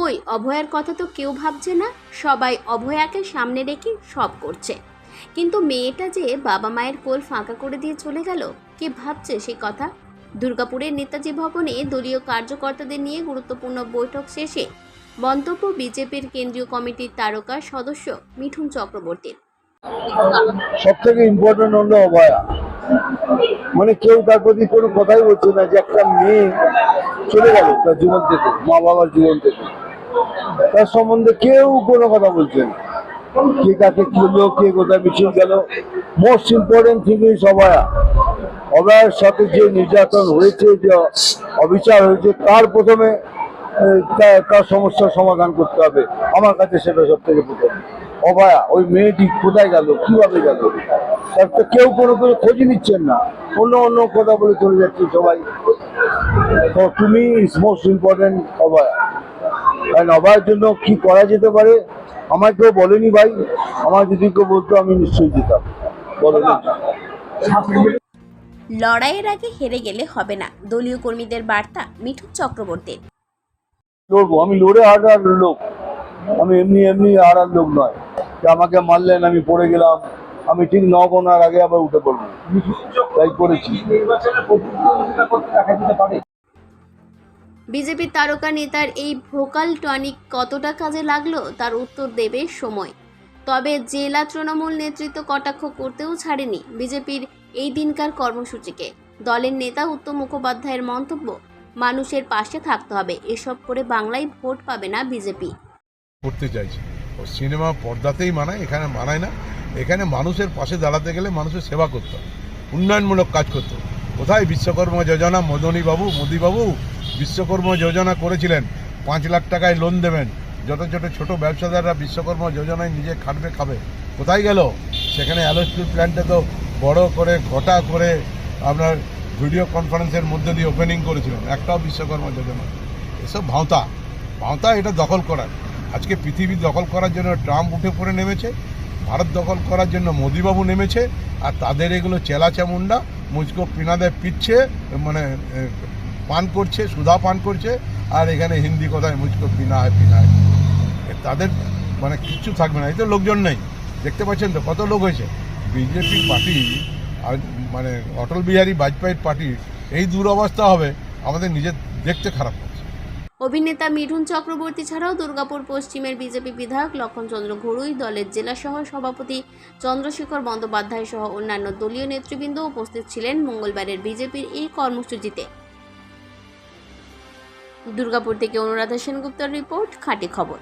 কই অভয়ার কথা তো কেউ ভাবছে না, সবাই অভয়াকে সামনে রেখে সব করছে। কিন্তু মেয়েটা যে বাবা মায়ের কোল ফাঁকা করে দিয়ে চলে গেল, কে ভাবছে সেই কথা? দুর্গাপুরের নেতাজি ভবনে দলীয় কার্যকর্তাদের নিয়ে গুরুত্বপূর্ণ বৈঠক শেষে মন্তব্য বিজেপির কেন্দ্রীয় কমিটির তারকা সদস্য মিঠুন চক্রবর্তীর। সব থেকে ইম্পর্টেন্ট হলো অভয়া। মানে কেউ তার প্রতি কোনো কথাই বলছে না যে একটা মেয়ে চলে গেল তার জীবন থেকে মা বাবার জীবন থেকে। তার সম্বন্ধে কেউ কোনো কথা বলছেন কে কাকে হলো কে কোথায় মিছিল গেল most important thing is Abhaya. অভয়ার সাথে যে নির্যাতন হয়েছে, যে অবিচার হয়েছে, তার প্রথমে তার সমস্যার সমাধান করতে হবে। আমার কাছে সেটা সব থেকে প্রথম। অভয়া, ওই মেয়েটি কোথায় গেল, কীভাবে গেল? তার তো কেউ কোনো কোনো খোঁজ নিচ্ছেন না। অন্য অন্য কথা বলে চলে যাচ্ছে সবাই। তো তুমি ইজ মোস্ট ইম্পর্টেন্ট অভয়া। অভয়ের জন্য কি করা যেতে পারে? আমার কেউ বলেনি ভাই। আমার যদি কেউ বলতো আমি নিশ্চয়ই যেতাম বলেনি লড়াইয়ের আগে হেরে গেলে হবে না। দলীয় কর্মীদের বার্তা মিঠুন চক্রবর্তীর লড়বো। আমি লড়ে হারার লোক। আমি এমনি এমনি হারার লোক নয়। যে আমাকে মারলেন আমি পড়ে গেলাম। আমি ঠিক ন গোনার আগে আবার উঠে পড়ব তাই করেছি। বিজেপির তারকা নেতার এই ভোকাল টনিক কতটা কাজে লাগল তার উত্তর দেবে সময়। তবে জেলা তৃণমূল নেতৃত্ব কটাক্ষ করতেও ছাড়েনি বিজেপির এই দিনকার কর্মসূচিকে। দলের নেতা উত্তম মুখোপাধ্যায়ের মন্তব্য, মানুষের পাশে থাকতে হবে, এসব করে বাংলায় ভোট পাবে না বিজেপি। করতে চাইছে। সিনেমা পর্দাতেই মানায়, এখানে মানায় না। এখানে মানুষের পাশে দাঁড়াতে গেলে মানুষের সেবা করতে হবে, উন্নয়নমূলক কাজ করতে হবে। কোথায় বিশ্বকর্মা যোজনা? মদনীবাবু, মোদীবাবু বিশ্বকর্মা যোজনা করেছিলেন। পাঁচ লাখ টাকায় লোন দেবেন। যত ছোট ছোট ব্যবসাদাররা বিশ্বকর্মা যোজনায় নিজে খাটবে, খাবে। কোথায় গেল? সেখানে অ্যালোস্টিল প্ল্যান্টে তো বড় করে ঘটা করে আপনার ভিডিও কনফারেন্সের মধ্যে দিয়ে ওপেনিং করেছিলেন। একটাও বিশ্বকর্মা যোজনা। এসব ভাঁওতা। ভাঁওতা এটা দখল করার। আজকে পৃথিবী দখল করার জন্য ট্রাম্প উঠে পড়ে নেমেছে, ভারত দখল করার জন্য মোদিবাবু নেমেছে, আর তাদের এগুলো চেলা চামুন্ডা মুচকো পিনাদে পিচ্ছে মানে পান করছে, সুধা পান করছে, আর এখানে হিন্দি কথায় মুচকো পিনা হয় পিনা তাদের মানে কিচ্ছু থাকবে না এই তো লোকজন নেই। দেখতে পাচ্ছেন তো, কত লোক হয়েছে। বিজেপি পার্টি, আর মানে অটল বিহারী বাজপেয়ীর পার্টি, এই দুরবস্থা হবে, আমাদের নিজের দেখতে খারাপ অভিনেতা মিঠুন চক্রবর্তী ছাড়াও দুর্গাপুর পশ্চিমের বিজেপি বিধায়ক লক্ষণচন্দ্র ঘড়ুই দলের জেলা সহ সভাপতি চন্দ্রশেখর বন্দ্যোপাধ্যায় সহ অন্যান্য দলীয় নেতৃবৃন্দ উপস্থিত ছিলেন মঙ্গলবারের বিজেপির এই কর্মসূচিতে। দুর্গাপুর থেকে অনুরাধা সেনগুপ্তর রিপোর্ট, খাঁটি খবর।